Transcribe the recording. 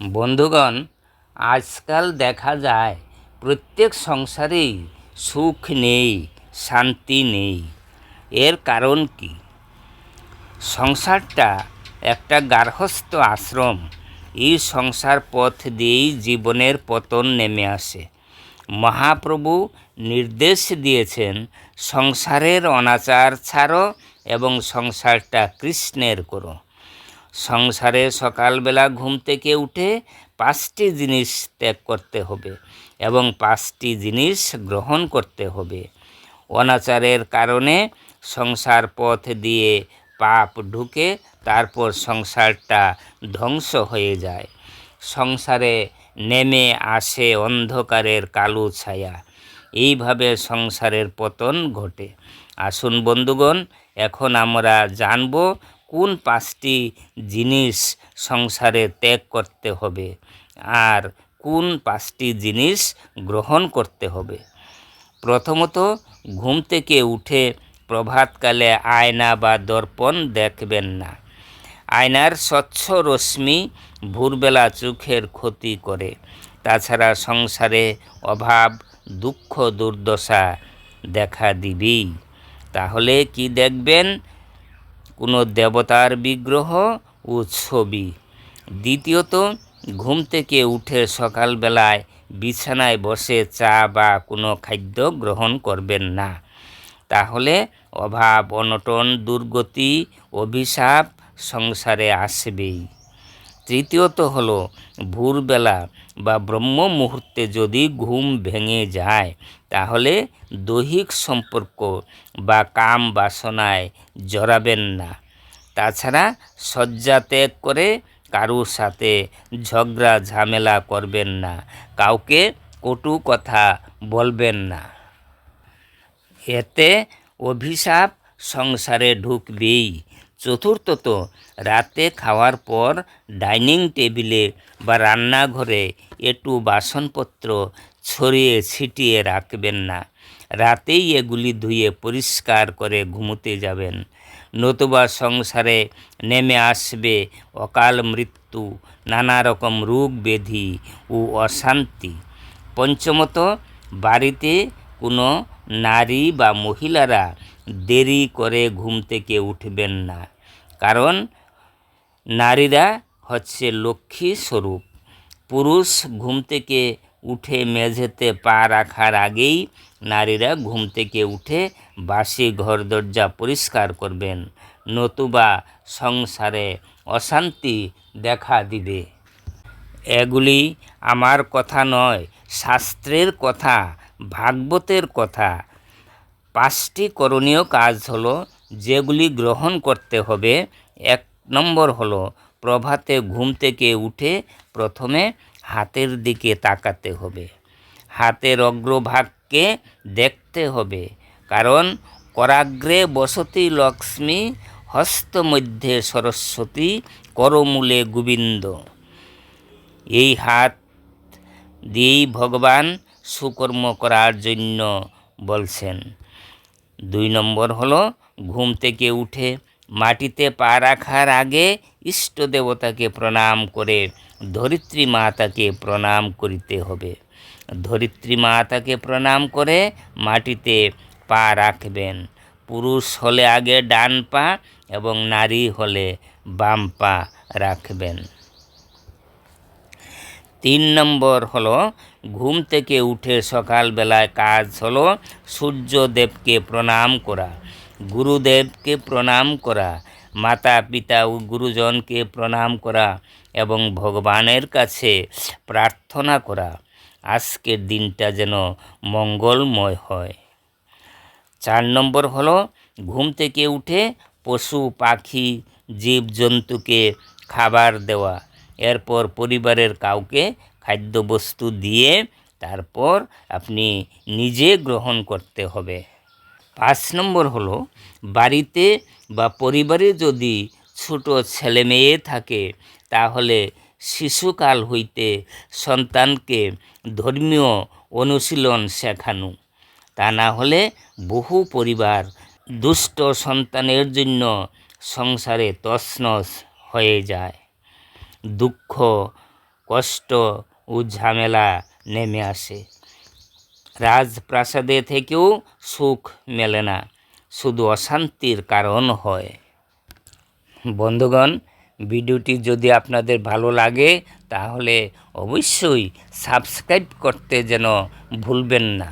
বন্ধুগণ, আজকাল দেখা যায় প্রত্যেক সংসারেই সুখ নেই, শান্তি নেই। এর কারণ কি? সংসারটা একটা গার্হস্থ্য আশ্রম। এই সংসার পথ দিয়েই জীবনের পতন নেমে আসে। মহাপ্রভু নির্দেশ দিয়েছেন, সংসারের অনাচার ছাড়ো এবং সংসারটা কৃষ্ণের করো। সংসারে সকালবেলা ঘুম থেকে উঠে পাঁচটি জিনিস ত্যাগ করতে হবে এবং পাঁচটি জিনিস গ্রহণ করতে হবে। অনাচারের কারণে সংসার পথ দিয়ে পাপ ঢুকে তারপর সংসারটা ধ্বংস হয়ে যায়। সংসারে নেমে আসে অন্ধকারের কালো ছায়া। এইভাবে সংসারের পতন ঘটে। আসুন বন্ধুগণ, এখন আমরা জানব কোন পাঁচটি জিনিস সংসারে ত্যাগ করতে হবে? আর কোন পাঁচটি জিনিস গ্রহণ করতে হবে? প্রথমত, ঘুম থেকে উঠে প্রভাতকালে আয়না বা দর্পণ দেখবেন না। আয়নার স্বচ্ছ রশ্মি ভোরবেলা চোখের ক্ষতি করে। তাছাড়া সংসারে অভাব, দুঃখ, দুর্দশা দেখা দিবেই। তাহলে কি দেখবেন? কোনো দেবতার বিগ্রহ ও ছবি। দ্বিতীয়ত, ঘুম থেকে উঠে সকালবেলায় বিছানায় বসে চা বা কোনো খাদ্য গ্রহণ করবেন না। তাহলে অভাব, অনটন, দুর্গতি, অভিশাপ সংসারে আসবেই। তৃতীয়ত হলো, ভোরবেলা বা ব্রহ্ম মুহূর্তে যদি ঘুম ভেঙে যায়, তাহলে দৈহিক সম্পর্ক বা কাম বাসনায় জড়াবেন না। তাছাড়া শয্যা ত্যাগ করে কারুর সাথে ঝগড়া, ঝামেলা করবেন না, কাউকে কটু কথা বলবেন না। এতে অভিশাপ সংসারে ঢুকবেই। চতুর্থত, রাতে খাওয়ার পর ডাইনিং টেবিলে বা রান্নাঘরে একটু বাসনপত্র ছড়িয়ে ছিটিয়ে রাখবেন না। রাতেই এগুলি ধুয়ে পরিষ্কার করে ঘুমোতে যাবেন। নতুবা সংসারে নেমে আসবে অকাল মৃত্যু, নানা রকম রোগ ব্যাধি ও অশান্তি। পঞ্চমত, বাড়িতে কোনো নারী বা মহিলারা দেরি করে ঘুম থেকে উঠবেন না। কারণ নারীরা হচ্ছে লক্ষ্মী স্বরূপ। পুরুষ ঘুম থেকে উঠে মেঝেতে পা রাখার আগেই নারীরা ঘুম থেকে উঠে বাসি ঘর দরজা পরিষ্কার করবেন, নতুবা সংসারে অশান্তি দেখা দিবে। এগুলি আমার কথা নয়, শাস্ত্রের কথা, ভাগবতের কথা। পাঁচটি করণীয় কাজ হলো, যেগুলি গ্রহণ করতে হবে। এক নম্বর হলো, প্রভাতে ঘুম থেকে উঠে প্রথমে হাতের দিকে তাকাতে হবে। হাতের অগ্রভাগকে দেখতে হবে, কারণ করাগ্রে বসতি লক্ষ্মী হস্তমধ্যে সরস্বতী, করমূলে গোবিন্দ। এই হাত দিয়েই ভগবান সুকর্ম করার জন্য বলছেন। দুই নম্বর হলো, ঘুম থেকে উঠে মাটিতে পা রাখার আগে ইষ্ট দেবতাকে প্রণাম করে ধরিত্রী মাতাকে প্রণাম করিতে হবে। ধরিত্রী মাতাকে প্রণাম করে মাটিতে পা রাখবেন। পুরুষ হলে আগে ডান পা এবং নারী হলে বাম পা রাখবেন। তিন নম্বর হলো, ঘুম থেকে উঠে সকালবেলায় কাজ হলো, সূর্যদেবকে প্রণাম করা, গুরুদেবকে প্রণাম করা মাতা পিতা ও গুরুজনকে প্রণাম করা এবং ভগবানের কাছে প্রার্থনা করা। আজকের দিনটা যেন মঙ্গলময় হয়। চার নম্বর হলো, ঘুম থেকে উঠে পশু, পাখি, জীবজন্তুকে খাবার দেওয়া। এরপর পরিবারের কাউকে খাদ্যবস্তু দিয়ে তারপর আপনি নিজে গ্রহণ করতে হবে। পাঁচ নম্বর হলো, বাড়িতে বা পরিবারে যদি ছোট ছেলে মেয়ে থাকে, তাহলে শিশুকাল হইতে সন্তানকে ধর্মীয় অনুশীলন শেখানো। তা না হলে বহু পরিবার দুষ্ট সন্তানের জন্য সংসারে তছনছ হয়ে যায়। দুঃখ, কষ্ট ও ঝামেলা নেমে আসে। রাজপ্রাসাদে থেকেও সুখ মেলে না, শুধু অশান্তির কারণ হয়। বন্ধুগণ, ভিডিওটি যদি আপনাদের ভালো লাগে, তাহলে অবশ্যই সাবস্ক্রাইব করতে যেন ভুলবেন না।